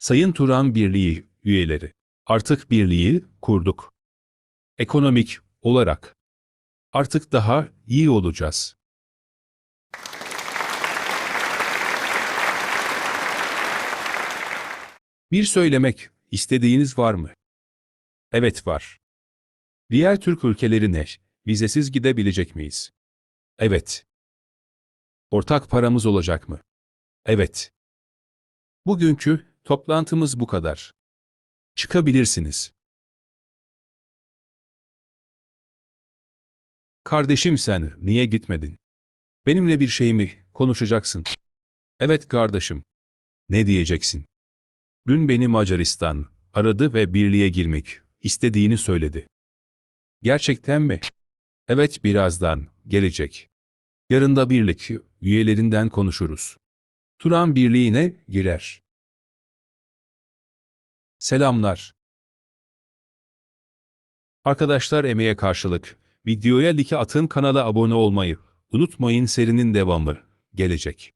Sayın Turan Birliği üyeleri, artık birliği kurduk. Ekonomik olarak artık daha iyi olacağız. Bir söylemek istediğiniz var mı? Evet var. Diğer Türk ülkelerine vizesiz gidebilecek miyiz? Evet. Ortak paramız olacak mı? Evet. Bugünkü toplantımız bu kadar. Çıkabilirsiniz. Kardeşim sen niye gitmedin? Benimle bir şey mi konuşacaksın? Evet kardeşim. Ne diyeceksin? Dün beni Macaristan aradı ve birliğe girmek istediğini söyledi. Gerçekten mi? Evet birazdan gelecek. Yarın da birlik üyelerinden konuşuruz. Turan birliğine girer. Selamlar. Arkadaşlar emeğe karşılık videoya like atın kanala abone olmayı unutmayın serinin devamı gelecek.